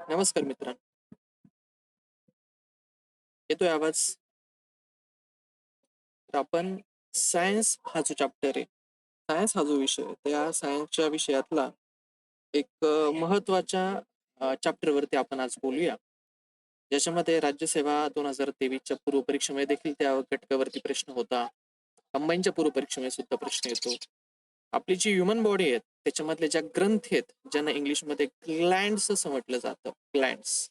नमस्कार मित्रांनो येतोय आवाज? तर आपण सायन्स हा जो चॅप्टर आहे सायन्स हा जो विषय त्या सायन्सच्या विषयातला एक महत्त्वाच्या चॅप्टर वरती आपण आज बोलूया. ज्याच्यामध्ये राज्यसेवा दोन हजार तेवीसच्या पूर्व परीक्षेमध्ये देखील त्या घटकावरती प्रश्न होता. कंबाईनच्या पूर्व परीक्षेमध्ये सुद्धा प्रश्न येतो. आपली जी ह्युमन बॉडी आहे त्याच्यामधल्या ज्या ग्रंथ आहेत ज्यांना इंग्लिशमध्ये ग्लँड्स असं म्हटलं जातं ग्लँड्स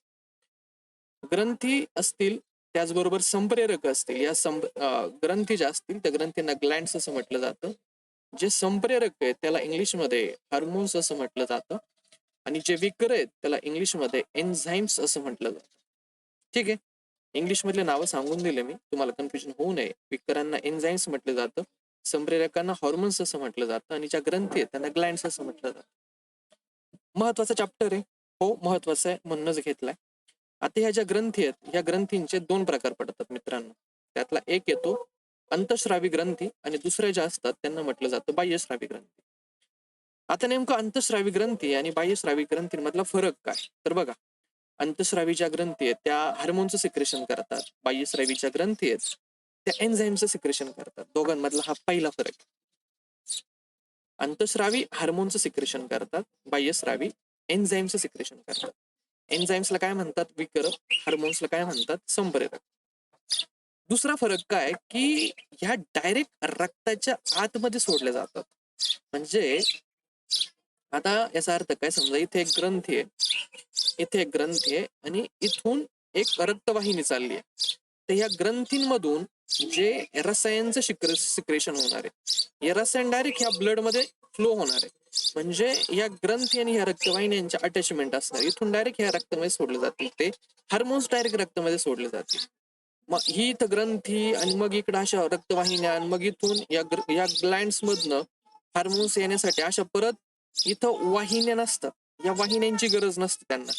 ग्रंथी असतील त्याचबरोबर संप्रेरक असतील. या संप ग्रंथी ज्या असतील त्या ग्रंथींना ग्लँड्स असं म्हटलं जातं. जे संप्रेरक आहेत त्याला इंग्लिशमध्ये हार्मोन्स असं म्हटलं जातं. आणि जे विकर आहेत त्याला इंग्लिशमध्ये एन्झाईम्स असं म्हटलं जातं. ठीक आहे? इंग्लिश मधले नावं सांगून दिले मी. तुम्हाला कन्फ्युजन होऊ नये. विकरांना एन्झाईम्स म्हटलं जातं. संप्रेरकांना हॉर्मोन्स असं म्हटलं जातं आणि ज्या ग्रंथी आहेत त्यांना ग्लँड्स असं म्हटलं जातं. महत्त्वाचा चॅप्टर आहे. हो महत्त्वाचा आहे. म्हणूनच घेतलाय. आता ह्या ज्या ग्रंथी आहेत ह्या ग्रंथींचे दोन प्रकार पडतात मित्रांनो. त्यातला एक येतो अंतश्रावी ग्रंथी आणि दुसऱ्या ज्या असतात त्यांना म्हटलं जातं बाह्यश्रावी ग्रंथी. आता नेमकं अंतश्रावी ग्रंथी आणि बाह्यश्रावी ग्रंथींमधला फरक काय? तर बघा अंतश्रावी ज्या ग्रंथी आहेत त्या हार्मोनचं सिक्रेशन करतात. बाह्यस्रावी ज्या ग्रंथी आहेत त्या एन्झाईमचं सिक्रेशन करतात. दोघांमधला हा पहिला फरक. अंतश्रावी हार्मोनचं सिक्रेशन करतात. बाह्यस्रावी एन्झाईमचं सिक्रेशन करतात. एन्झाईम्सला काय म्हणतात? विकर हार्मोन्सला काय म्हणतात? संप्रेरक. दुसरा फरक काय? की ह्या डायरेक्ट रक्ताच्या आतमध्ये सोडल्या जातात. म्हणजे आता याचा अर्थ काय? समजा इथे एक ग्रंथी आहे. इथे एक ग्रंथी आहे आणि इथून एक रक्तवाहिनी चालली आहे. तर या ग्रंथींमधून जे रसायनचं शिक्र सिक्रेशन होणार आहे हे रसायन डायरेक्ट ह्या ब्लडमध्ये फ्लो होणार आहे. म्हणजे या ग्रंथी आणि ह्या रक्तवाहिन्यांच्या अटॅचमेंट असणार. इथून डायरेक्ट ह्या रक्तामध्ये सोडले जातील ते. हार्मोन्स डायरेक्ट रक्तामध्ये सोडले जातील. मग ही इथं ग्रंथी आणि मग इकडं अशा रक्तवाहिन्या आणि मग इथून या ग्र- या ग्लँड्स मधनं हार्मोन्स येण्यासाठी अशा परत इथं वाहिन्या नसतात. या वाहिन्यांची गरज नसते त्यांना.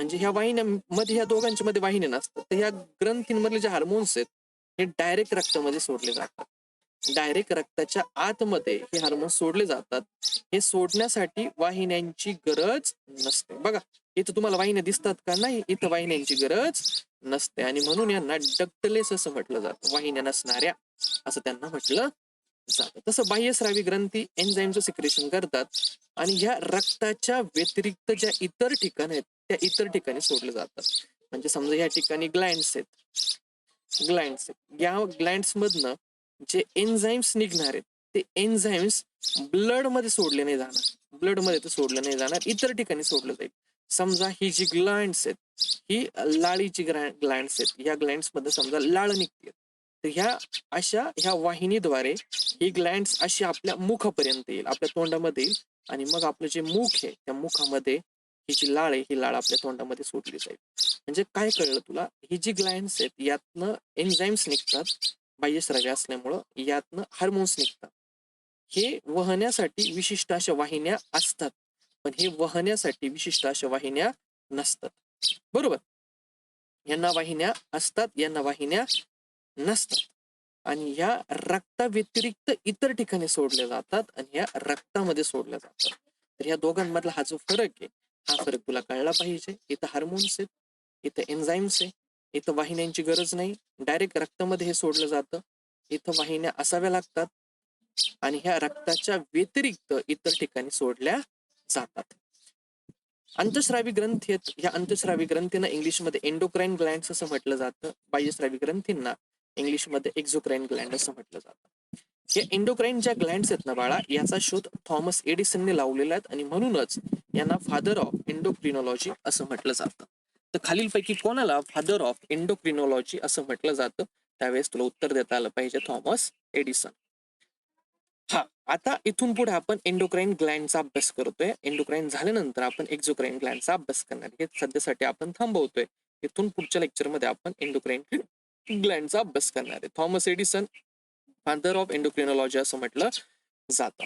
म्हणजे ह्या वाहिन्यांमध्ये ह्या दोघांच्या मध्ये वाहिन्या नसतात. तर ह्या ग्रंथींमधले जे हार्मोन्स आहेत हे डायरेक्ट रक्तामध्ये सोडले जातात. डायरेक्ट रक्ताच्या आतमध्ये हे हार्मोन्स सोडले जातात. हे सोडण्यासाठी वाहिन्यांची गरज नसते. बघा इथं तुम्हाला वाहिन्या दिसतात का नाही? इथं वाहिन्यांची गरज नसते. आणि म्हणून यांना डक्टलेस असं म्हटलं जातं. वाहिन्या नसणाऱ्या असं त्यांना म्हटलं जातं. तसं बाह्यस्रावी ग्रंथी एन्झाईमचं सिक्रेशन करतात. आणि ह्या रक्ताच्या व्यतिरिक्त ज्या इतर ठिकाण आहेत त्या इतर ठिकाणी सोडल्या जातात. म्हणजे समजा या ठिकाणी ग्लँड्स आहेत. ग्लँड्स आहेत. या ग्लँड्स मधनं जे एन्झाईम्स निघणार आहेत ते एन्झाईम्स ब्लडमध्ये सोडले नाही जाणार. ब्लडमध्ये ते सोडले नाही जाणार. इतर ठिकाणी सोडलं जाईल. समजा ही जी ग्लँड्स आहेत ही लाळीची ग्लँड्स आहेत. या ग्लँड्समध्ये समजा लाळ निघते. तर ह्या अशा ह्या वाहिनीद्वारे ही ग्लँड्स अशी आपल्या मुखापर्यंत येईल. आपल्या तोंडामध्ये येईल. आणि मग आपलं जे मुख आहे त्या मुखामध्ये ही जी लाळ आहे ही लाळ आपल्या तोंडामध्ये सोडली जाईल. म्हणजे काय कळलं तुला? ही जी ग्लायन्स आहेत यातनं एन्झाईम्स निघतात बाह्यस्रावी असल्यामुळं यातनं हार्मोन्स निघतात. हे वहण्यासाठी विशिष्ट अशा वाहिन्या असतात पण हे वहण्यासाठी विशिष्ट अशा वाहिन्या नसतात. बरोबर? यांना वाहिन्या असतात यांना वाहिन्या नसतात. आणि या रक्ताव्यतिरिक्त इतर ठिकाणी सोडल्या जातात आणि या रक्तामध्ये सोडल्या जातात. तर या दोघांमधला हा जो फरक आहे हा फरक तुला कळला पाहिजे. इथं हार्मोन्स आहेत इथं एन्झाईम्स आहे इथं वाहिन्यांची गरज नाही. डायरेक्ट रक्तामध्ये हे सोडलं जातं. इथं वाहिन्या असाव्या लागतात आणि ह्या रक्ताच्या व्यतिरिक्त इतर ठिकाणी सोडल्या जातात. अंतस्रावी ग्रंथी आहेत. ह्या अंतस्रावी ग्रंथींना इंग्लिशमध्ये एंडोक्राईन ग्लँड असं म्हटलं जातं. बाह्यश्रावी ग्रंथींना इंग्लिशमध्ये एक्झोक्राईन ग्लँड असं म्हटलं जातं. या एंडोक्राईन ज्या ग्लँड्स आहेत ना बाळा याचा शोध थॉमस एडिसनने लावलेला आहे आणि म्हणूनच यांना फादर ऑफ एंडोक्रिनॉलॉजी असं म्हटलं जातं. तर खालीलपैकी कोणाला फादर ऑफ एंडोक्रिनॉलॉजी असं म्हटलं जातं? त्यावेळेस तुला उत्तर देता आलं पाहिजे थॉमस एडिसन. हा आता इथून पुढे आपण एंडोक्राईन ग्लँडचा अभ्यास करतोय. एंडोक्राईन झाल्यानंतर आपण एक्झोक्राईन ग्लँडचा अभ्यास करणार. हे सध्यासाठी आपण थांबवतोय. इथून पुढच्या लेक्चरमध्ये आपण एंडोक्राईन ग्लँडचा अभ्यास करणार आहे. Thomas Edison father of endocrinology असं म्हटलं जातं.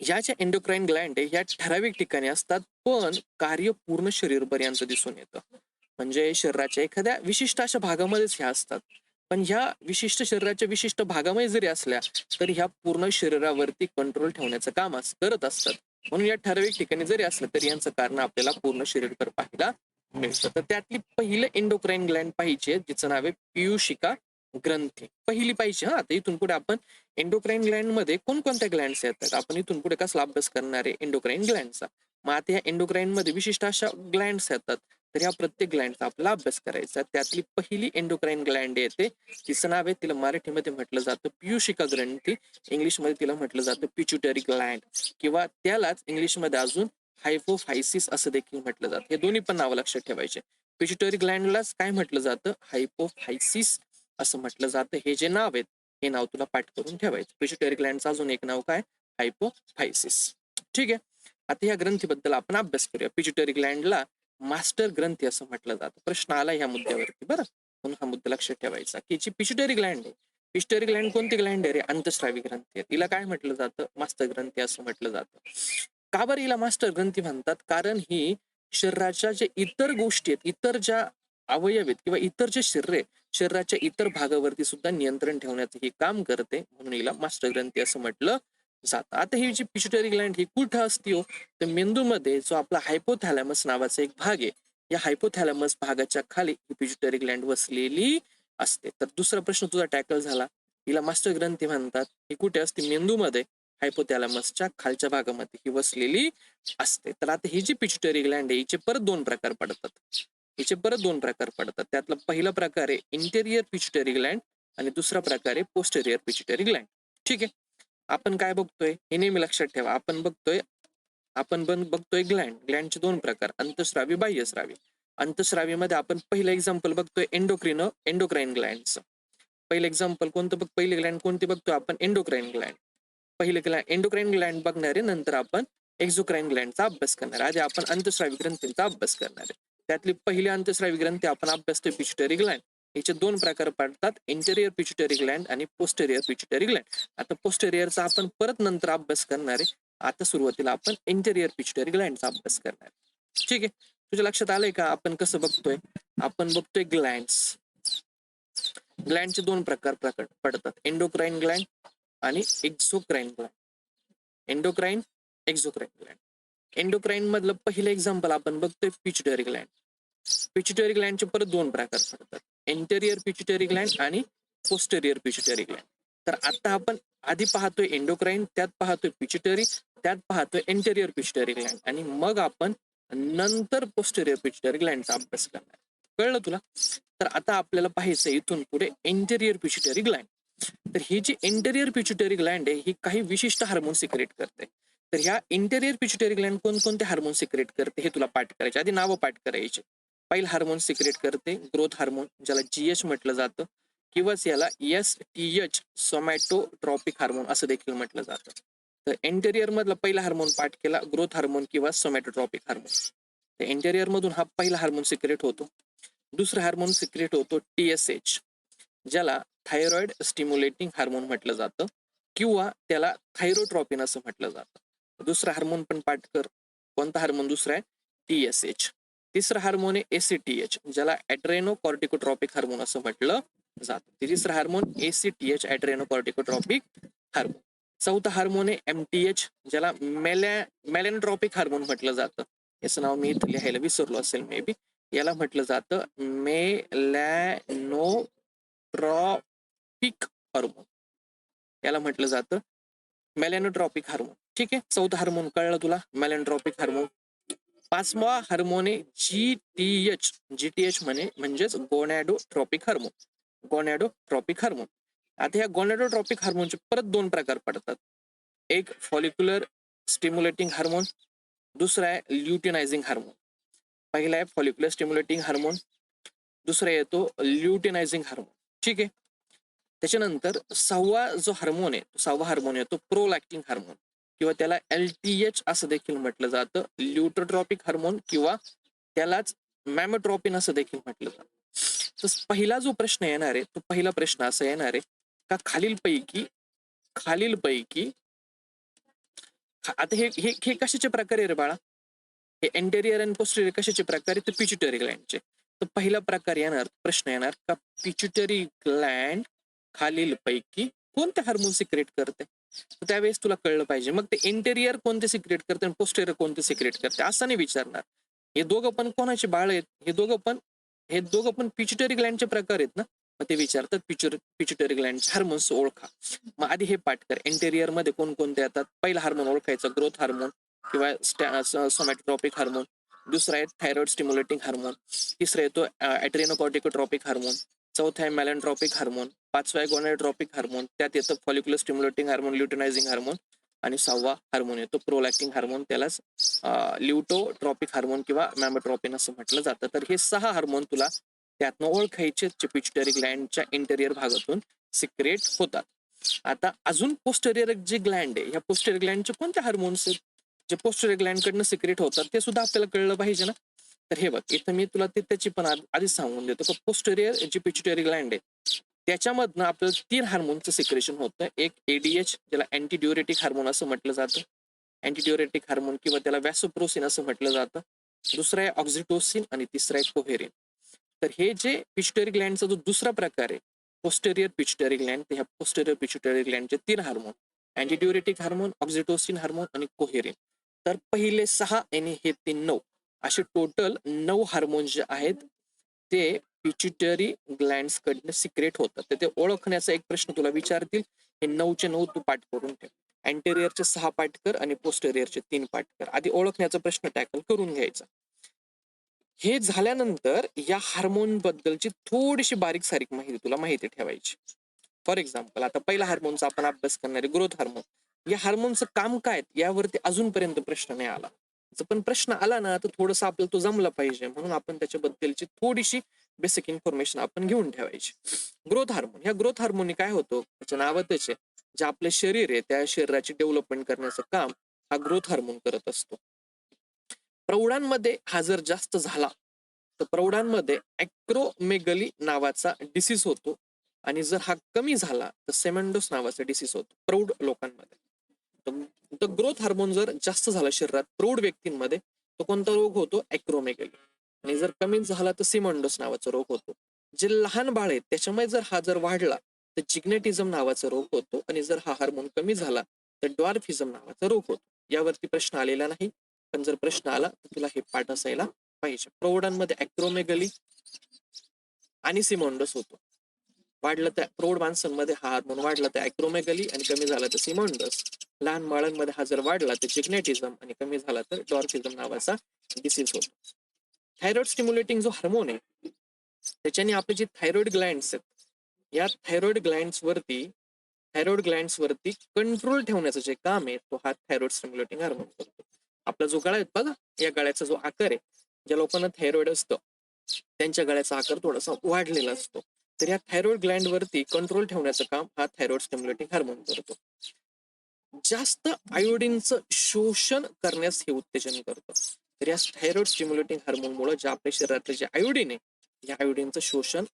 या ज्या एंडोक्राईन ग्लँड आहे या ठराविक ठिकाणी असतात पण कार्य पूर्ण शरीरपर्यंत दिसून येतं. म्हणजे शरीराच्या एखाद्या विशिष्ट अशा भागामध्येच ह्या असतात. पण ह्या विशिष्ट शरीराच्या विशिष्ट भागामध्ये जरी असल्या तरी ह्या पूर्ण शरीरावरती कंट्रोल ठेवण्याचं काम करत असतात. म्हणून या ठराविक ठिकाणी जरी असलं तरी यांचं कारण आपल्याला पूर्ण शरीरभर पाहायला मिळतं. तर त्यातली पहिलं एंडोक्राईन ग्लँड पाहिजे जिचं नाव आहे पियुषिका ग्रंथी पहिली पाहिजे हा आता इथून पुढे आपण एंडोक्राईन ग्लँडमध्ये कोणकोणत्या ग्लँड्स येतात? आपण इथून पुढे कसला अभ्यास करणार आहे? एंडोक्राईन ग्लँडचा मग आता या एंडोक्राईन मध्ये विशिष्ट अशा ग्लँड्स येतात. तर या प्रत्येक ग्लँडचा आपला अभ्यास करायचा त्यातली पहिली एंडोक्राईन ग्लँड येते. तिचं नाव आहे तिला मराठीमध्ये म्हटलं जातं पियुषिका ग्रंथी. इंग्लिशमध्ये तिला म्हटलं जातं पिच्युटरी ग्लँड किंवा त्यालाच इंग्लिशमध्ये अजून हायपोफायसिस असं देखील म्हटलं जातं. हे दोन्ही पण नावं लक्षात ठेवायचे. पिच्युटरी ग्लँडलाच काय म्हटलं जातं? हायपोफायसिस असं म्हटलं जातं. हे जे नाव आहेत हे नाव तुला पाठ करून ठेवायचं. पिच्युटरी ग्लँडचं अजून एक नाव काय? हायपोफायसिस. ठीक आहे? आता या ग्रंथीबद्दल आपण अभ्यास करूया. पिच्युटरी ग्लँडला मास्टर ग्रंथी असं म्हटलं जातं. प्रश्न आला ह्या मुद्द्यावरती. बरं? म्हणून हा मुद्दा लक्षात ठेवायचा की जी पिच्युटरी ग्लँड आहे पिच्युटरी ग्लँड कोणती ग्लँड आहे रे? अंतस्रावी ग्रंथी आहे तिला काय म्हटलं जातं? मास्टर ग्रंथी असं म्हटलं जातं. का बरं हिला मास्टर ग्रंथी म्हणतात? कारण ही शरीराच्या जे इतर गोष्टी आहेत इतर ज्या अवयव आहेत किंवा इतर जे शरीर आहे शरीराच्या इतर भागावरती सुद्धा नियंत्रण ठेवण्याचं हे काम करते. म्हणून हिला मास्टर ग्रंथी असं म्हटलं जातं. आता ही जी पिच्युटरी ग्लँड ही कुठं असते हो? तर मेंदूमध्ये जो आपला हायपोथॅलॅमस नावाचा एक भाग आहे. या हायपोथॅलॅमस भागाच्या खाली ही पिच्युटरी ग्लँड वसलेली असते. तर दुसरा प्रश्न तुझा टॅकल झाला. हिला मास्टर ग्रंथी म्हणतात. ही कुठे असते? मेंदूमध्ये हायपोथॅलॅमसच्या खालच्या भागामध्ये ही वसलेली असते. तर आता ही जी पिच्युटरी ग्लँड आहे हिचे परत दोन प्रकार पडतात. हिचे परत दोन प्रकार पडतात. त्यातला पहिला प्रकार आहे इंटेरियर पिच्युटरी ग्लँड आणि दुसरा प्रकार आहे पोस्टेरियर पिच्युटरी ग्लँड ठीक आहे? आपण काय बघतोय? हे नेहमी लक्षात ठेवा. आपण बघतोय आपण पण बघतोय ग्लँड ग्लँडचे दोन प्रकार अंतस्रावी बाह्यस्रावी. अंतस्रावीमध्ये आपण पहिलं एक्झाम्पल बघतोय एंडोक्रिन एंडोक्राईन ग्लँडचं पहिलं एक्झाम्पल कोणतं बघ पहिले ग्लँड कोणते बघतोय आपण? एंडोक्राईन ग्लँड पहिले ग्लँड एंडोक्राईन ग्लँड बघणारे नंतर आपण एक्झोक्राईन ग्लँडचा अभ्यास करणार. आधी आपण अंतस्रावी ग्रंथींचा अभ्यास करणार आहे. त्यातली पहिली अंतस्रावी ग्रंथी आपण अभ्यासतोय पिच्युटरी ग्लँड याचे दोन प्रकार पडतात इंटेरियर पिच्युटरी ग्लँड आणि पोस्टेरियर पिच्युटरी ग्लँड आता पोस्टेरियरचा आपण परत नंतर अभ्यास करणार आहे. आता सुरुवातीला आपण इंटेरियर पिच्युटरी ग्लँडचा अभ्यास करणार आहे. ठीक आहे? तुझ्या लक्षात आलंय का? आपण कसं बघतोय? आपण बघतोय ग्लँड्स ग्लँडचे दोन प्रकार प्रकट पडतात. एंडोक्राईन ग्लँड आणि exocrine gland endocrine exocrine gland endocrine मधलं पहिलं एक्झाम्पल आपण बघतोय पिच्युटरी ग्लँड पिच्युटरी ग्लँडचे परत दोन प्रकार पडतात. एंटेरियर पिच्युटरी ग्लँड आणि पोस्टेरियर पिच्युटरी ग्लँड तर आता आपण आधी पाहतोय एंडोक्राईन त्यात पाहतोय पिच्युटरी त्यात पाहतोय एंटेरियर पिच्युटरी ग्लँड आणि मग आपण नंतर पोस्टेरियर पिच्युटरी ग्लँडचा अभ्यास करणार कळलं तुला? तर आता आपल्याला पाहायचं इथून पुढे एंटेरियर पिच्युटरी ग्लँड तर ही जी एंटेरियर पिच्युटरी ग्लँड आहे ही काही विशिष्ट हार्मोन सिक्रेट करते. तर ह्या इंटेरियर पिच्युटरी ग्लँड कोणकोणते हार्मोन सिक्रेट करते हे तुला पाठ करायचे. आधी नावं पाठ करायचे. पहिलं हार्मोन सिक्रेट करते ग्रोथ हार्मोन ज्याला जीएच म्हटलं जातं किंवाच याला S T H somatotropic hormone असं देखील म्हटलं जातं. तर एंटेरियर मधला पहिला हार्मोन पाठ केला ग्रोथ हार्मोन किंवा सोमॅटोट्रॉपिक हार्मोन तर इंटेरियर मधून हा पहिला हार्मोन सिक्रेट होतो. दुसरा हार्मोन सिक्रेट होतो टी एस एच ज्याला थायरॉइड स्टिम्युलेटिंग हार्मोन म्हटलं जातं किंवा त्याला थायरोट्रॉपिन असं म्हटलं जातं. दुसरा हार्मोन पण पाठ कर. कोणता हार्मोन दुसरा आहे? टी एस एच तिसरा हार्मोन आहे एसीटीएच ज्याला ऍड्रेनो कॉर्टिकोट्रॉपिक हार्मोन असं म्हटलं जातं. तिसरा hormone ACTH adreno corticotropic hormone चौथा हार्मोन आहे एमटीएच ज्याला मेलॅ मेलॅनट्रॉपिक हार्मोन म्हटलं जातं. याचं नाव मी इथं लिहायला विसरलो असेल मे बी याला म्हटलं जातं मेलॅनोट्रॉपिक हार्मोन याला म्हटलं जातं मेलॅनोट्रॉपिक हार्मोन ठीक आहे? चौथा हार्मोन कळलं तुला? मेलॅनट्रॉपिक हार्मोन पाचवा हार्मोन आहे G T H G T H म्हणे म्हणजेच गोनॅडोट्रॉपिक हार्मोन गोनॅडोट्रॉपिक हार्मोन आता ह्या गोनॅडोट्रॉपिक हार्मोनचे परत दोन प्रकार पडतात. एक फॉलिक्युलर स्टिम्युलेटिंग हार्मोन दुसरा आहे ल्युटिनायझिंग हार्मोन पहिला आहे फॉलिक्युलर स्टिम्युलेटिंग हार्मोन दुसरा येतो ल्युटिनायझिंग हार्मोन ठीक आहे? त्याच्यानंतर सहावा जो हार्मोन आहे सहावा हार्मोन आहे तो प्रोलॅक्टिंग हार्मोन किंवा त्याला एल टी एच असं देखील म्हटलं जातं. ल्युटोट्रॉपिक हार्मोन किंवा त्यालाच मॅमोट्रॉपिन असं देखील म्हटलं जातं. तर पहिला जो प्रश्न येणार आहे तो पहिला प्रश्न असा येणार आहे का खालीलपैकी खालीलपैकी आता हे हे हे कशाचे प्रकार आहे रे बाळा? हे एंटेरियर अँड पोस्टेरियर कशाचे प्रकार आहे? तर पिच्युटरी ग्लँडचे तर पहिला प्रकार येणार प्रश्न येणार का पिच्युटरी ग्लँड खालीलपैकी कोणते हार्मोन सिक्रेट करते? त्यावेळेस तुला कळलं पाहिजे. मग ते इंटेरियर कोणते सिक्रेट करते आणि पोस्टेरियर कोणते सिक्रेट करते असं नाही विचारणार. हे दोघं पण कोणाचे बाळ आहेत? हे दोघं पण हे दोघं पण पिच्युटरी ग्लँडचे प्रकार आहेत ना? मग ते विचारतात पिच्युर पिच्युटरी ग्लँडचे हार्मोन्स ओळखा. मग आधी हे पाठ कर. इंटेरियरमध्ये कोणकोणते येतात? पहिला हार्मोन ओळखायचा ग्रोथ हार्मोन किंवा सोमॅटोट्रॉपिक हार्मोन दुसरा आहे थायरॉइड स्टिम्युलेटिंग हार्मोन तिसरा येतो ॲट्रेनोकॉर्टिकोट्रॉपिक हार्मोन चौथा आहे मॅलेंट्रॉपिक हार्मोन पाचवा आहे गोनेट्रॉपिक हार्मोन त्यात येतं follicular stimulating hormone luteinizing hormone आणि सहावा हार्मोन येतो प्रोलॅक्टिंग हार्मोन त्यालाच ल्युटोट्रॉपिक हार्मोन किंवा मॅमोट्रॉपिन असं म्हटलं जातं. तर हे सहा हार्मोन तुला त्यातनं ओळखायचे पिच्युटरी ग्लँडच्या इंटेरियर भागातून सिक्रेट होतात. आता अजून पोस्टेरियर जे ग्लँड आहे ह्या पोस्टेरियर ग्लँडचे कोणते हार्मोन्स आहेत? जे पोस्टेरियर ग्लँड कडनं सिक्रेट होतात ते सुद्धा आपल्याला कळलं पाहिजे ना? तर हे बघ इथं मी तुला ते त्याची पण आधीच सांगून देतो. की पोस्टेरियर जी पिच्युटरी ग्लँड आहे त्याच्यामधनं आपल्याला तीन हार्मोनचं सिक्रेशन होतं एक एडीएच ज्याला अँटीड्युरेटिक हार्मोन असं म्हटलं जातं. अँटीड्युरेटिक हार्मोन किंवा त्याला वॅसोप्रोसिन असं म्हटलं जातं. दुसरं आहे ऑक्झिटोसिन आणि तिसरं आहे कोहेरिन तर हे जे पिच्युटरी ग्लँडचा जो दुसरा प्रकार आहे पोस्टेरियर पिच्युटरी ग्लँड ह्या पोस्टेरियर पिच्युटरी ग्लँडचे तीन hormone antidiuretic hormone oxytocin hormone आणि कोहेरिन तर पहिले सहा आणि हे तीन नऊ. असे टोटल नऊ हार्मोन जे आहेत ते पिच्युटरी ग्लँड्स कडनं सिक्रेट होतात. तर ते ओळखण्याचा एक प्रश्न तुला विचारतील हे नऊचे नऊ तू पाठ करून ठेव. अँटेरियरचे सहा पाठ कर आणि पोस्टेरियरचे तीन पाठ कर. आधी ओळखण्याचा प्रश्न टॅकल करून घ्यायचा. हे झाल्यानंतर या हार्मोन बद्दलची थोडीशी बारीक सारीक माहिती तुला माहिती ठेवायची. फॉर एक्झाम्पल आता पहिला हार्मोनचा आपण अभ्यास करणारे ग्रोथ हार्मोन या हार्मोनचं काम काय यावरती अजूनपर्यंत प्रश्न नाही आला. पण प्रश्न आला ना तर थोडंसं आपल्याला तो जमला पाहिजे. म्हणून आपण त्याच्याबद्दलची थोडीशी बेसिक इन्फॉर्मेशन आपण घेऊन ठेवायची. ग्रोथ हार्मोन ह्या ग्रोथ हार्मोनने काय होतो? त्याच्या नावातच आहे जे आपले शरीर आहे त्या शरीराची डेव्हलपमेंट करण्याचं काम हा ग्रोथ हार्मोन करत असतो. प्रौढांमध्ये हा जर जास्त झाला तर प्रौढांमध्ये ऍक्रोमेगली नावाचा डिसीज होतो. आणि जर हा कमी झाला तर सेमेंडोस नावाचा डिसीज होतो. प्रौढ लोकांमध्ये. तर ग्रोथ हार्मोन जर जास्त झाला शरीरात प्रौढ व्यक्तींमध्ये तो कोणता रोग होतो? ऍक्रोमेगली आणि जर कमी झाला तर सिमंडोस नावाचा रोग होतो. जे लहान बाळ आहेत त्याच्यामुळे जर हा जर वाढला तर जिग्नेटिझम नावाचा रोग होतो. आणि जर हा हार्मोन कमी झाला तर डॉर्फिझम नावाचा रोग होतो. यावरती प्रश्न आलेला नाही. पण जर प्रश्न आला तर तुला हे पाठ असायला पाहिजे. प्रौढांमध्ये ऍक्रोमेगली आणि सिमोंडस होतो. वाढलं तर प्रौढ माणसांमध्ये हा हार्मोन वाढला तर अॅक्रोमेगली आणि कमी झाला तर सिमोंडस लहान बाळांमध्ये हा जर वाढला तर जिग्नेटिझम आणि कमी झाला तर डॉर्फिझम नावाचा डिसीज होतो. थायरॉइड स्टिम्युलेटिंग जो हार्मोन आहे त्याच्याने आपले जे थायरॉइड ग्लँड्स आहेत या थायरॉइड ग्लँड्स वरती थायरॉइड ग्लँड्स वरती कंट्रोल ठेवण्याचं जे काम आहे तो हा थायरॉइड स्टिम्युलेटिंग हार्मोन करतो. आपला जो गळा आहे बघा या गळ्याचा जो आकार आहे ज्या लोकांना थायरॉइड असतं त्यांच्या गळ्याचा आकार थोडासा वाढलेला असतो. तर या थायरॉइड ग्लँड वरती कंट्रोल ठेवण्याचं काम हा थायरॉइड स्टिम्युलेटिंग हार्मोन करतो. जास्त आयोडीनचं शोषण करण्यास हे उत्तेजन करतं. तर या थायरॉइड स्टिम्युलेटिंग हार्मोन मुळे आपल्या शरीरातले जे आयोडीन आहे या आयोडीनचं शोषण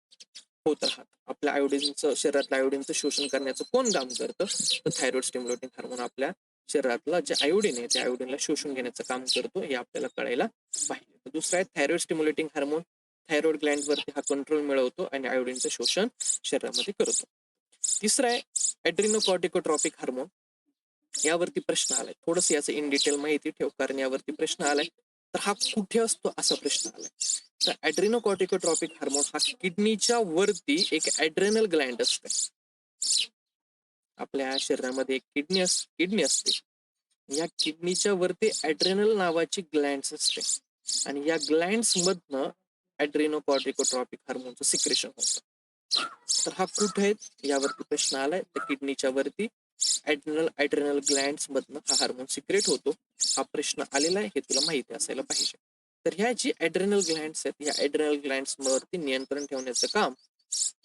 होत राहत. आपल्या आयोडीनचं शरीरातल्या आयोडीनचं शोषण करण्याचं कोण काम करतं? तर थायरॉइड स्टिम्युलेटिंग हार्मोन आपल्या शरीरातला जे आयोडीन आहे त्या आयोडीनला शोषून घेण्याचं काम करतो हे आपल्याला कळायला पाहिजे. दुसरा आहे thyroid stimulating hormone thyroid gland वरती हा कंट्रोल मिळवतो आणि आयोडीनचं शोषण शरीरामध्ये करतो. तिसरा आहे ॲड्रिनोकॉर्टिकोट्रॉपिक हार्मोन यावरती प्रश्न आलाय. थोडस याचं इन डिटेल माहिती ठेव कारण यावरती प्रश्न आलाय. तर हा कुठे असतो असा प्रश्न आलाय. तर ॲड्रिनोकॉर्टिकोट्रॉपिक हार्मोन हा किडनीच्या वरती एक ऍड्रेनल ग्लँड असते आपल्या शरीरामध्ये एक किडनी अस किडनी असते. या किडनीच्या वरती ॲड्रेनल नावाची ग्लँड्स असते. आणि या ग्लँड्स मधनं ऍड्रिनोकॉर्टिकोट्रॉपिक हार्मोनचं सिक्रेशन होतं. तर हा कुठे आहे यावरती प्रश्न आलाय? तर किडनीच्या वरती ऍड्रिनल ऍड्रिनल ग्लँड्स मधनं हा हार्मोन सिक्रेट होतो. हा प्रश्न आलेला आहे हे तुला माहिती असायला पाहिजे. तर ह्या जी ऍड्रिनल ग्लँड्स आहेत ह्या ऍड्रिनल ग्लँड्स वरती नियंत्रण ठेवण्याचं काम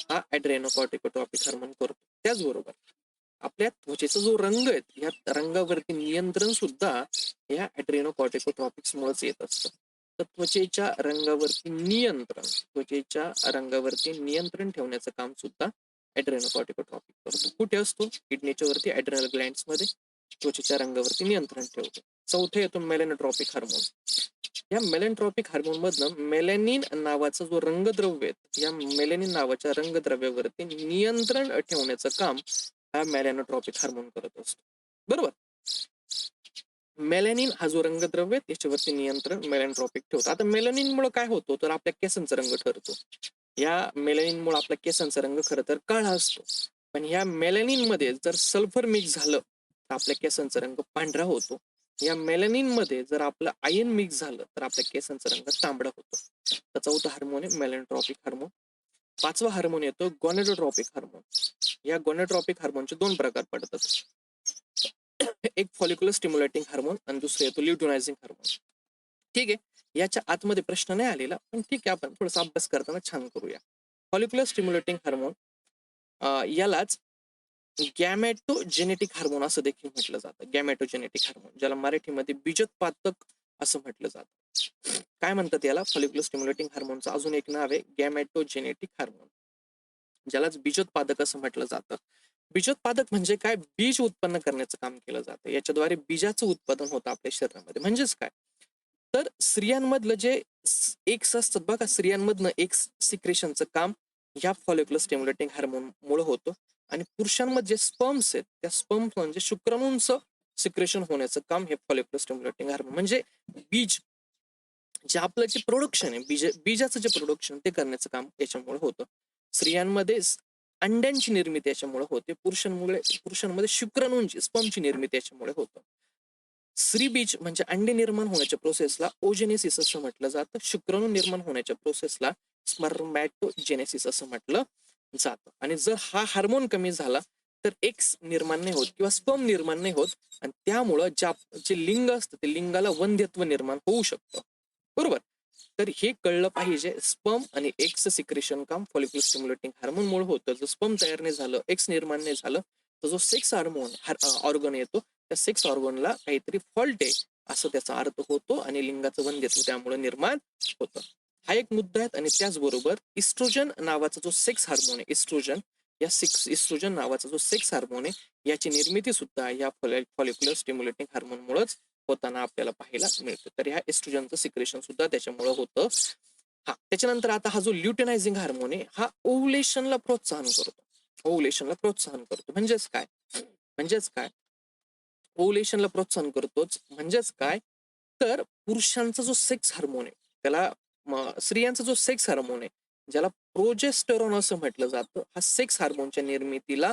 हा ऍड्रेनोकॉर्टिकोट्रॉपिक हार्मोन करतो. त्याचबरोबर आपल्या त्वचेचा जो रंग आहे या रंगावरती नियंत्रण सुद्धा या ऍड्रेनोकॉर्टिकोट्रॉपिक्स मुळेच येत असतं. तर त्वचेच्या रंगावरती नियंत्रण त्वचेच्या रंगावरती नियंत्रण ठेवण्याचं काम सुद्धा ऍड्रेनोकॉर्टिकोट्रॉपिक करतो. कुठे असतो? किडनीच्या वरती ऍड्रेनल ग्लँड्समध्ये. त्वचेच्या रंगावरती नियंत्रण ठेवतो. चौथे येतो मेलेनोट्रॉपिक हार्मोन या मेलेनट्रॉपिक हार्मोन मधनं मेलेनिन नावाचा जो रंगद्रव्य आहे या मेलेनिन नावाच्या रंगद्रव्यावरती नियंत्रण ठेवण्याचं काम हा मेलेनोट्रॉपिक हार्मोन करत असतो. बरोबर? मेलॅनिन हा जो रंगद्रव्य त्याच्यावरती नियंत्रण मेलॅनट्रॉपिक ठेवतो. आता मेलॅनिन मुळे काय होतो? तर आपल्या केसांचा रंग ठरतो. या मेलॅनिनमुळे आपल्या केसांचा रंग खरं तर काळा असतो. पण या मेलॅनिनमध्ये जर सल्फर मिक्स झालं तर आपल्या केसांचा रंग पांढरा होतो. या मेलॅनिनमध्ये जर आपलं आयन मिक्स झालं तर आपल्या केसांचा रंग तांबडा होतो. तर चौथा हार्मोन आहे मेलॅनट्रॉपिक हार्मोन पाचवा हार्मोन येतो गॉनेडोट्रॉपिक हार्मोन या गॉनेट्रॉपिक हार्मोनचे दोन प्रकार पडतात. एक फॉलिक्युलर स्टिम्युलेटिंग हार्मोन आणि दुसरं येतो ल्युटोनायझिंग हार्मोन ठीक आहे? याच्या आतमध्ये प्रश्न नाही आलेला पण ठीक आहे आपण थोडासा अभ्यास करताना छान करूया. फॉलिक्युलर स्टिम्युलेटिंग हार्मोन यालाच गॅमॅटोजेनेटिक हार्मोन असं देखील म्हटलं जातं. गॅमॅटोजेनेटिक हार्मोन ज्याला मराठीमध्ये बीजोत्पादक असं म्हटलं जातं. काय म्हणतात याला? फॉलिक्युलर स्टिम्युलेटिंग हार्मोनचं अजून एक नाव आहे गॅमॅटोजेनेटिक हार्मोन ज्यालाच बीजोत्पादक असं म्हटलं जातं. बीजोत्पादक म्हणजे काय? बीज उत्पन्न करण्याचं काम केलं जातं. याच्याद्वारे बीजाचं उत्पादन होतं आपल्या शरीरामध्ये. म्हणजेच काय? तर स्त्रियांमधलं जे एक्स असतात बघा स्त्रियांमधनं एक्स सिक्रेशनचं काम या फॉलिक्युलर स्टिम्युलेटिंग हार्मोन मुळे होतं. आणि पुरुषांमध्ये जे स्पर्म्स आहेत त्या स्पर्म्स म्हणजे शुक्राणूंचं सिक्रेशन होण्याचं काम हे फॉलिक्युलर स्टिम्युलेटिंग हार्मोन म्हणजे बीज जे आपलं जे प्रोडक्शन आहे बीज बीजाचं जे प्रोडक्शन ते करण्याचं काम याच्यामुळे होतं. स्त्रियांमध्ये अंड्यांची निर्मिती याच्यामुळे होते पुरुषांमुळे पुरुषांमध्ये शुक्राणूंची स्पमची निर्मिती याच्यामुळे होतं. स्त्री बीज म्हणजे अंडे निर्माण होण्याच्या प्रोसेसला ओजेनेसिस असं म्हटलं जातं. शुक्राणू निर्माण होण्याच्या प्रोसेसला स्मर्मॅटोजेनेसिस असं म्हटलं जातं. आणि जर हा हार्मोन कमी झाला तर एक्स निर्माण नाही होत किंवा स्पम निर्माण नाही होत. आणि त्यामुळं ज्या जे लिंग असतं ते लिंगाला वंध्यत्व निर्माण होऊ शकतं. बरोबर? तर हे कळलं पाहिजे. स्पर्म आणि एक्स सिक्रेशन काम फॉलिक्युलर स्टिम्युलेटिंग हार्मोन मुळे होतं. जर स्पर्म तयार नाही झालं एक्स निर्माण नाही झालं तर जो सेक्स हार्मोन ऑर्गन येतो त्या सेक्स ऑर्गनला काहीतरी फॉल्ट आहे असं त्याचा अर्थ होतो आणि लिंगाचं वंध्यत्व त्यामुळे निर्माण होतं. हा एक मुद्दा आहे आणि त्याचबरोबर इस्ट्रोजन नावाचा जो सेक्स हार्मोन आहे इस्ट्रोजन या सिक्स इस्ट्रोजन नावाचा जो सेक्स हार्मोन आहे याची निर्मिती सुद्धा या फॉलिक्युलर स्टिम्युलेटिंग हार्मोन मुळेच होताना आपल्याला पाहायला मिळतं. तर ह्या एस्ट्रोजनचं सिक्रेशन सुद्धा त्याच्यामुळे होतं. हा त्याच्यानंतर आता हा जो ल्युटेनायझिंग हार्मोन आहे हा ओव्हुलेशनला प्रोत्साहन करतो. ओव्हुलेशनला प्रोत्साहन करतो. म्हणजेच काय? म्हणजेच काय? ओव्हुलेशनला प्रोत्साहन करतोच. म्हणजेच काय? तर पुरुषांचा जो सेक्स हार्मोन आहे त्याला स्त्रियांचा जो सेक्स हार्मोन आहे ज्याला प्रोजेस्टेरॉन असं म्हटलं जातं हा सेक्स हार्मोनच्या निर्मितीला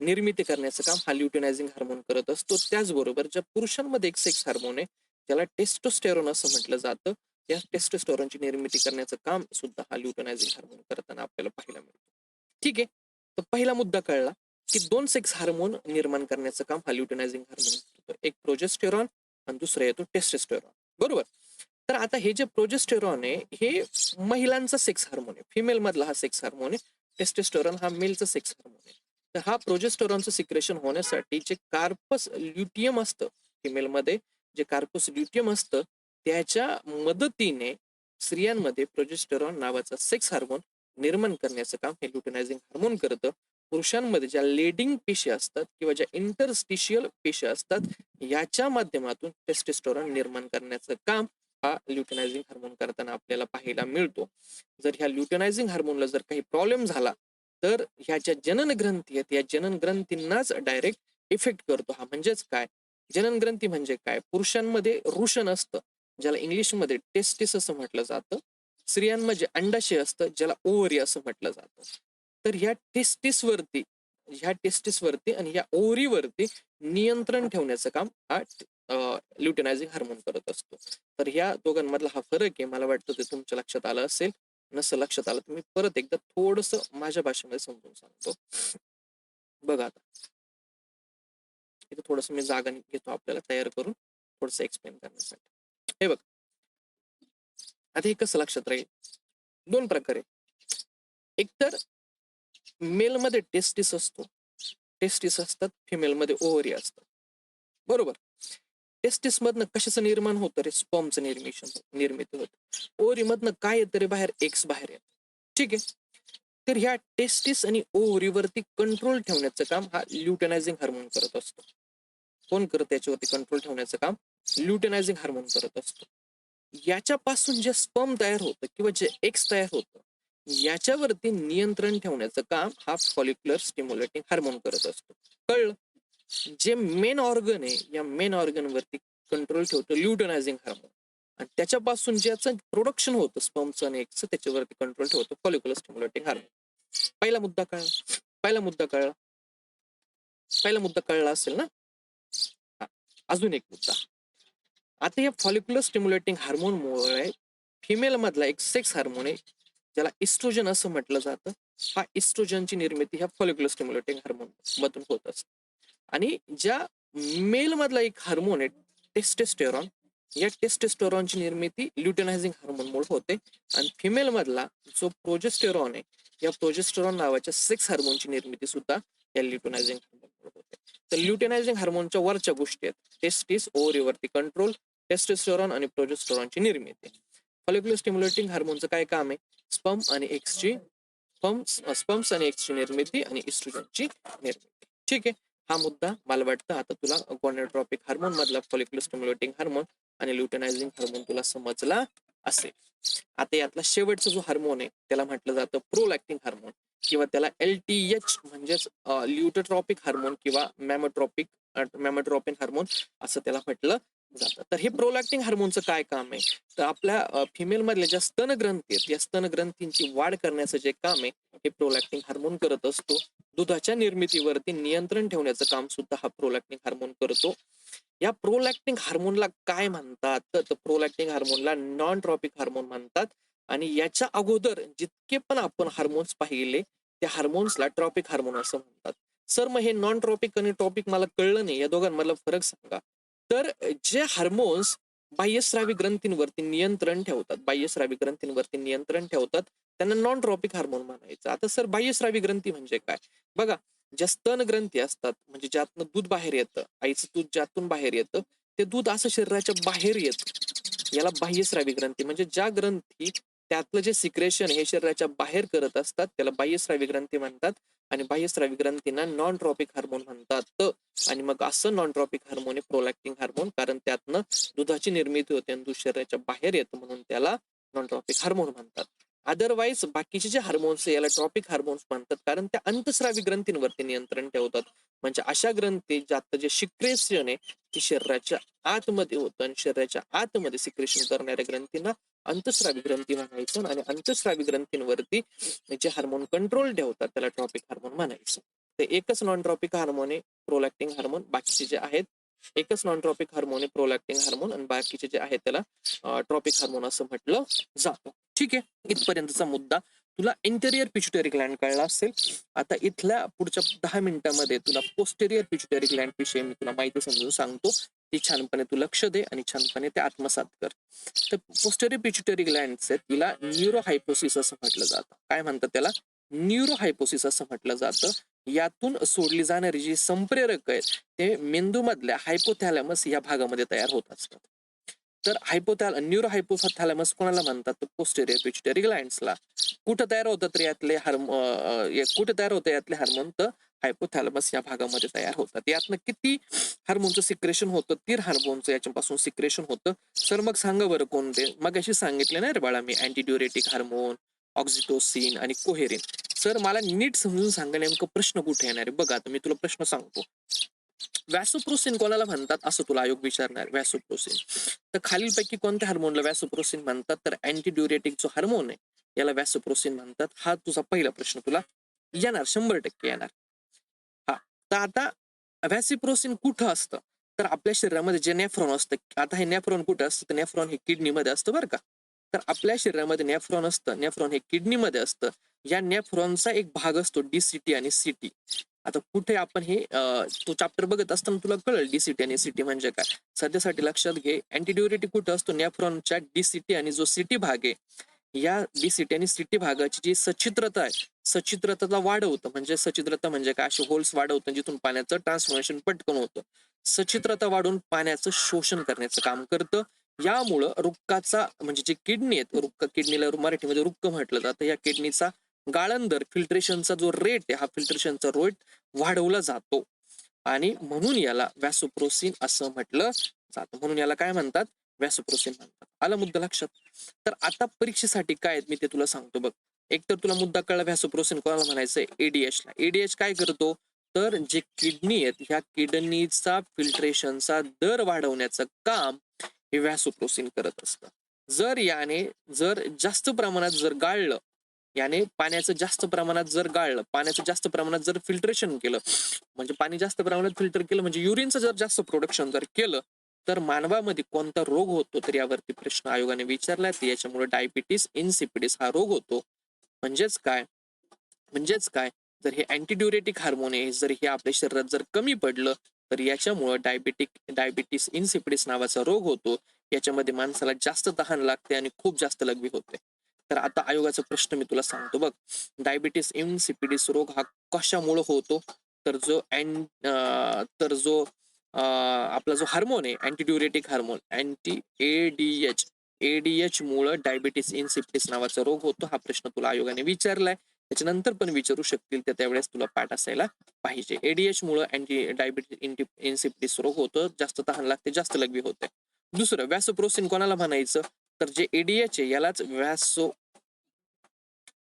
निर्मिती करण्याचं काम हा ल्युटिनायझिंग हार्मोन करत असतो. त्याचबरोबर ज्या पुरुषांमध्ये एक सेक्स हार्मोन आहे ज्याला टेस्टोस्टेरॉन असं म्हटलं जातं या टेस्टोस्टेरॉनची निर्मिती करण्याचं काम सुद्धा हा ल्युटिनायझिंग हार्मोन करताना आपल्याला पाहायला मिळतो. ठीक आहे? तर पहिला मुद्दा कळला की दोन सेक्स हार्मोन निर्माण करण्याचं काम हा ल्युटिनायझिंग हार्मोन करतो. एक प्रोजेस्टेरॉन आणि दुसरं येतो टेस्टोस्टेरॉन बरोबर? तर आता हे जे प्रोजेस्टेरॉन आहे हे महिलांचा सेक्स हार्मोन आहे. फिमेल मधला हा सेक्स हार्मोन आहे. टेस्टेस्टोरॉन हा मेलचा सेक्स हार्मोन आहे. तर हा प्रोजेस्टोरॉनचं सिक्रेशन होण्यासाठी जे कार्पस ल्युटियम असतं फिमेलमध्ये जे कार्पस ल्युटियम असतं त्याच्या मदतीने स्त्रियांमध्ये प्रोजेस्टेरॉन नावाचा सेक्स हार्मोन निर्माण करण्याचं काम हे ल्युटनायझिंग हार्मोन करतं. पुरुषांमध्ये ज्या लेडिंग पेशी असतात किंवा ज्या इंटरस्टिशियल पेशी असतात याच्या माध्यमातून टेस्टेस्टोरॉन निर्माण करण्याचं काम हा ल्युटनायझिंग हार्मोन करताना आपल्याला पाहायला मिळतो. जर ह्या ल्युटनायझिंग हार्मोनला जर काही प्रॉब्लेम झाला तर ह्या ज्या जनन ग्रंथी आहेत या जनन ग्रंथींनाच डायरेक्ट इफेक्ट करतो हा. म्हणजेच काय? जनन ग्रंथी म्हणजे काय? पुरुषांमध्ये वृषण असतं ज्याला इंग्लिशमध्ये टेस्टिस असं म्हटलं जातं. स्त्रियांमध्ये अंडाशय असतं ज्याला ओव्हरी असं म्हटलं जातं. तर ह्या टेस्टिस वरती ह्या टेस्टिस वरती आणि ह्या ओव्हरीवरती नियंत्रण ठेवण्याचं काम हा ल्युटनायझिंग हार्मोन करत असतो. तर ह्या दोघांमधला हा फरक आहे. मला वाटतं ते तुमच्या लक्षात आलं असेल. नसं लक्षात आलं तर मी परत एकदा थोडस माझ्या भाषेमध्ये समजून सांगतो. बघा आता. इथे थोडस मी जागा घेतो आपल्याला तयार करून थोडस एक्सप्लेन करण्यासाठी. हे बघ. आता हे कसं लक्षात राहील? दोन प्रकारे. एकतर मेलमध्ये टेस्टिस असतो. टेस्टिस असतात फिमेलमध्ये ओव्हरी असतात. बरोबर? टेस्टिस मधनं कशाचं निर्माण होतं रे? स्पॉमचं निर्मिशन निर्मिती होत ओव्हरी मधनं काय येतं रे बाहेर? एक्स बाहेर येत. ठीक आहे. तर ह्या टेस्टिस आणि ओव्हरीवरती कंट्रोल ठेवण्याचं काम हा ल्युटनायझिंग हार्मोन करत असतो. कोण करत त्याच्यावरती कंट्रोल ठेवण्याचं काम? ल्युटनायझिंग हार्मोन करत असतो. याच्यापासून जे स्पम तयार होतं किंवा जे एक्स तयार होतं याच्यावरती नियंत्रण ठेवण्याचं काम हा फॉलिक्युलर स्टिम्युलेटिंग हार्मोन करत असतो. कळलं? जे मेन ऑर्गन आहे या मेन ऑर्गन वरती कंट्रोल ठेवतो ल्युटनायझिंग हार्मोन आणि त्याच्यापासून ज्याचं प्रोडक्शन होतं स्पर्मचं आणि त्याच्यावरती कंट्रोल ठेवतो फॉलिक्युलर स्टिम्युलेटिंग हार्मोन पहिला मुद्दा कळला. पहिला मुद्दा कळला. पहिला मुद्दा कळला असेल ना? अजून एक मुद्दा. आता या फॉलिक्युलर स्टिम्युलेटिंग हार्मोनमुळे फिमेल मधला एक सेक्स हार्मोन आहे ज्याला इस्ट्रोजन असं म्हटलं जातं. हा इस्ट्रोजनची निर्मिती ह्या फॉलिक्युलर स्टिम्युलेटिंग हार्मोन मधून होत असते. आणि ज्या मेल मधला एक हार्मोन आहे टेस्टेस्टेरॉन या टेस्टेस्टेरॉनची निर्मिती ल्युटेनायझिंग हार्मोनमुळे होते. आणि फिमेल मधला जो प्रोजेस्टेरॉन आहे या प्रोजेस्टेरॉन नावाच्या सेक्स हार्मोनची निर्मिती सुद्धा या ल्युटेनायझिंग हार्मोनमुळे होते. तर ल्युटेनायझिंग हार्मोनच्या वरच्या गोष्टी आहेत टेस्टिस ओव्हरीवरती कंट्रोल टेस्टेस्टेरॉन आणि प्रोजेस्टेरॉनची निर्मिती. फॉलिक्युलर स्टिम्युलेटिंग हार्मोनचं काय काम आहे? स्पम आणि एक्सची स्पम्स स्पम्स आणि एक्सची निर्मिती आणि इस्ट्रोजनची निर्मिती. ठीक आहे? हा मुद्दा मला वाटतं आता तुला गॉनेट्रॉपिक हार्मोन मधला फॉलिक्युलर स्टिम्युलेटिंग हार्मोन आणि ल्युटनायझिंग हार्मोन तुला समजला असेल. आता यातला शेवटचा जो हार्मोन आहे त्याला म्हटलं जातं प्रोलॅक्टिंग हार्मोन किंवा त्याला एल टी एच म्हणजेच ल्युटोट्रॉपिक हार्मोन किंवा मॅमोट्रॉपिक मॅमोट्रॉपिन हार्मोन असं त्याला म्हटलं जातं. तर हे प्रोलॅक्टिंग हार्मोनचं काय काम आहे? तर आपल्या फिमेल मधल्या ज्या स्तन ग्रंथी आहेत या स्तन ग्रंथींची वाढ करण्याचं जे काम आहे हे प्रोलॅक्टिंग हार्मोन करत असतो. दुधाच्या निर्मितीवरती नियंत्रण ठेवण्याचं काम सुद्धा हा प्रोलॅक्टिंग हार्मोन करतो. या प्रोलॅक्टिंग हार्मोनला काय म्हणतात? तर प्रोलॅक्टिंग हार्मोनला नॉन ट्रॉपिक हार्मोन म्हणतात. आणि याच्या अगोदर जितके पण आपण हार्मोन्स पाहिले त्या हार्मोन्सला ट्रॉपिक हार्मोन असं म्हणतात. सर मग हे नॉन ट्रॉपिक आणि ट्रॉपिक मला कळलं नाही. या दोघांमधला फरक सांगा. तर जे हार्मोन्स बाह्यस्रावी ग्रंथींवरती नियंत्रण ठेवतात. बाह्यस्रावी ग्रंथींवरती नियंत्रण ठेवतात. त्यांना नॉन ट्रॉपिक हार्मोन म्हणायचं. आता सर बाह्यस्रावी ग्रंथी म्हणजे काय? बघा ज्या स्तन ग्रंथी असतात म्हणजे ज्यातनं दूध बाहेर येतं आईचं दूध ज्यातून बाहेर येतं ते दूध असं शरीराच्या बाहेर येतं. याला बाह्यस्रावी ग्रंथी म्हणजे ज्या ग्रंथी त्यातलं जे सिक्रेशन हे शरीराच्या बाहेर करत असतात त्याला बाह्यस्रावी ग्रंथी म्हणतात आणि बाह्यस्रावी ग्रंथींना नॉन ट्रॉपिक हार्मोन म्हणतात आणि मग असं नॉन ट्रॉपिक हार्मोन हे प्रोलॅक्टिंग हार्मोन कारण त्यातनं दुधाची निर्मिती होते आणि दूध शरीराच्या बाहेर येतं म्हणून त्याला नॉन ट्रॉपिक हार्मोन म्हणतात. अदरवाईज बाकीचे जे हार्मोन्स याला ट्रॉपिक हार्मोन्स म्हणतात. कारण त्या अंतस्रावी ग्रंथींवरती नियंत्रण ठेवतात. म्हणजे अशा ग्रंथी ज्यात जे सिक्रेशन आहे ते शरीराच्या आतमध्ये होतं. आणि शरीराच्या आतमध्ये सिक्रेशन करणाऱ्या ग्रंथींना अंतस्रावी ग्रंथी म्हणायचं. आणि अंतस्रावी ग्रंथींवरती जे हार्मोन कंट्रोल ठेवतात त्याला ट्रॉपिक हार्मोन म्हणायचं. ते एकच नॉन ट्रॉपिक हार्मोन आहे प्रोलॅक्टिंग हार्मोन बाकीचे जे आहेत एकच नॉन ट्रॉपिक हार्मोन आहे प्रोलॅक्टिंग हार्मोन आणि बाकीचे जे आहे त्याला ट्रॉपिक हार्मोन असं म्हटलं जातं. ठीक आहे? इथपर्यंतचा मुद्दा. तुला इंटेरियर पिच्युटरी ग्लँड कळला असेल. आता इथल्या पुढच्या दहा मिनिटांमध्ये तुला पोस्टेरियर पिच्युटरी ग्लँड विषयी मी तुला माहिती समजून सांगतो. ती छानपणे तू लक्ष दे आणि छानपणे ते आत्मसात कर. तर पोस्टेरियर पिच्युटरी ग्लँड तिला न्यूरोहायपोसिस असं म्हटलं जातं. काय म्हणतात त्याला? न्यूरोहायपोसिस असं म्हटलं जातं. यातून सोडली जाणारी जी संप्रेरक आहेत ते मेंदूमधल्या हायपोथॅलॅमस या भागामध्ये तयार होत असतात. तर हायपोथॅल न्यूरो हायपोथॅलॅमस कोणाला म्हणतात? तर पोस्टेरियर पिच्युटरी ग्लँड्सला कुठं तयार होतात तर यातले हार्म कुठं तयार होतं यातले हार्मोन तर हायपोथॅलमस या भागामध्ये तयार होतात. यातनं किती हार्मोनचं सिक्रेशन होतं? तीर हार्मोनचं याच्यापासून सिक्रेशन होतं. सर मग सांगा बरं कोणते? मग अशी सांगितले ना रे बाळा मी अँटीड्युरेटिक हार्मोन ऑक्झिटोसिन आणि कोहेरिन सर मला नीट समजून सांगा नेमकं प्रश्न कुठे येणार आहे? बघा आता मी तुला प्रश्न सांगतो. व्हॅसोप्रोसिन कोणाला म्हणतात? असं तुला आयोग विचारणार व्हॅसोप्रोसिन तर खालीलपैकी कोणत्या हार्मोनला व्हॅसोप्रोसिन म्हणतात? तर अँटीड्युरेटिक जो हार्मोन आहे याला व्हॅसोप्रोसिन म्हणतात. हा तुझा पहिला प्रश्न तुला येणार शंभर टक्के येणार. हा तर आता व्हॅसिप्रोसिन कुठं असतं? तर आपल्या शरीरामध्ये जे नेफ्रॉन असतं आता हे नेफ्रॉन कुठं असतं? तर नेफ्रॉन हे किडनीमध्ये असतं बरं का. तर आपल्या शरीरामध्ये नेफ्रॉन असतं. नेफ्रॉन हे किडनीमध्ये असतं. या नेफ्रॉनचा एक भाग असतो डीसीटी आणि सिटी आता कुठे आपण हे तो चॅप्टर बघत असताना तुला कळेल डीसीटी आणि सिटी म्हणजे काय. सध्यासाठी लक्षात घे अँटीड्युरिटी कुठं असतो? नेफ्रॉनच्या डीसीटी आणि जो सिटी भाग आहे या डीसीटी आणि सिटी भागाची जी सचित्रता आहे सचित्रता वाढवतं. म्हणजे सचित्रता म्हणजे काय? असे होल्स वाढवतं जिथून पाण्याचं ट्रान्सफॉर्मेशन पटकन होतं. सचित्रता वाढून पाण्याचं शोषण करण्याचं काम करतं. यामुळं रुक्काचा म्हणजे जे किडनी आहेत रुक्क किडनीला मराठीमध्ये रुक्क म्हटलं जातं. या किडनीचा गाळंदर फिल्ट्रेशनचा जो रेट आहे हा फिल्ट्रेशनचा रेट वाढवला जातो. आणि म्हणून याला व्हॅसोप्रोसिन असं म्हटलं जातं. म्हणून याला काय म्हणतात? व्हॅसोप्रोसिन म्हणतात. आला मुद्दा लक्षात? तर आता परीक्षेसाठी काय आहेत? मी ते तुला सांगतो बघ. एक तर तुला मुद्दा कळला व्हॅसोप्रोसिन कोणाला म्हणायचं एडीएच ला. एडीएच काय करतो? तर जे किडनी आहेत ह्या किडनीचा फिल्ट्रेशनचा दर वाढवण्याचं काम हे व्हॅसोप्रोसिन करत असतं. जर याने जर जास्त प्रमाणात जर गाळलं याने पाण्याचं जास्त प्रमाणात जर गाळलं पाण्याचं जास्त प्रमाणात जर फिल्ट्रेशन केलं म्हणजे पाणी जास्त प्रमाणात फिल्टर केलं म्हणजे युरिनचं जर जास्त प्रोडक्शन जर केलं तर मानवामध्ये कोणता रोग होतो तर यावरती प्रश्न आयोगाने विचारला की याच्यामुळे डायबिटीस इन्सिपिडिस हा रोग होतो. म्हणजेच काय? म्हणजेच काय? जर हे अँटीड्युरेटिक हार्मोन आहे जर हे आपल्या शरीरात जर कमी पडलं तर याच्यामुळं डायबिटिक डायबिटीस इन्सिपिडिस नावाचा रोग होतो. याच्यामध्ये माणसाला जास्त तहान लागते आणि खूप जास्त लघवी होते. तर आता आयोगाचा प्रश्न मी तुला सांगतो बघ. डायबिटीस इन्सिपिडिस रोग हा कशामुळे होतो? तर जो अँड तर जो आपला जो हार्मोन आहे antidiuretic hormone anti ADH ADH मुळे डायबिटीस इन्सिपिडिस नावाचा रोग होतो हा प्रश्न तुला आयोगाने विचारलाय. त्याच्यानंतर पण विचारू शकतील त्या त्यावेळेस तुला पाठ असायला पाहिजे. एडीएच मुळे अँटी डायबिटीस इन्सिपिडिस रोग होतो. जास्त तहान लागते जास्त लघवी होते. दुसरं व्यासोप्रोसिन कोणाला म्हणायचं? तर जे एडीएच आहे यालाच व्यासो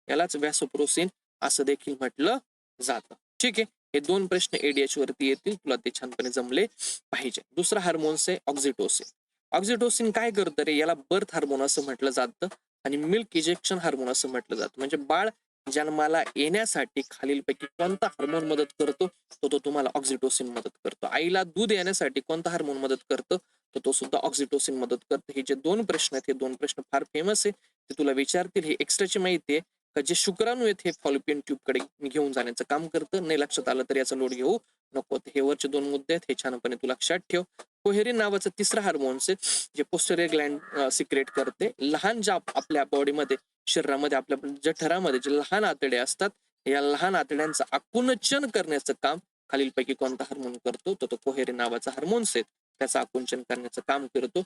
यालाच व्यासोप्रोसिन असं देखील म्हटलं जातं. ठीक आहे? हे दोन प्रश्न एडीएच वरती येतील. तुला ते छानपणे जमले पाहिजे. दुसरा हार्मोन्स आहे ऑक्झिटोसिन ऑक्झिटोसिन काय करतं रे? याला बर्थ हार्मोन असं म्हटलं जातं आणि मिल्क इजेक्शन हार्मोन असं म्हटलं जातं. म्हणजे बाळ जन्माला येण्यासाठी खालीलपैकी कोणता हार्मोन मदत करतो तो तो तुम्हाला ऑक्झिटोसिन मदत करतो. आईला दूध येण्यासाठी कोणता हार्मोन मदत करतो तर तो सुद्धा ऑक्झिटोसिन मदत करतो. हे जे दोन प्रश्न आहेत हे दोन प्रश्न फार फेमस आहे. ते तुला विचारतील. हे एक्स्ट्राची माहिती आहे का जे शुक्राणू आहेत हे फॉलिपियन ट्यूबकडे घेऊन जाण्याचं काम करतं. नाही लक्षात आलं तर याचा लोड घेऊ नको. हे वरचे दोन मुद्दे आहेत हे छानपणे तू लक्षात ठेव. कोहेरिन नावाचं तिसरा हार्मोन्स आहे जे पोस्टरियर ग्लँड सिक्रेट करते. लहान ज्या आपल्या बॉडीमध्ये शरीरामध्ये आपल्या जठरामध्ये जे लहान आतडे असतात या लहान आतड्यांचं आकुंचन करण्याचं काम खालीलपैकी कोणता हार्मोन करतो? तर तो कोहेरी नावाचा हार्मोन्स आहे त्याचं आकुंचन करण्याचं काम करतो.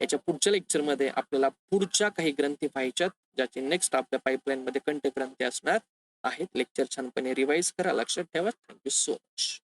याच्या पुढच्या लेक्चरमध्ये आपल्याला पुढच्या काही ग्रंथी पाहायच्यात ज्याचे नेक्स्ट आपल्या पाईपलाईन मध्ये कंठ ग्रंथी असणार आहेत. लेक्चर छानपणे रिवाईज करा. लक्षात ठेवा. Thank you so much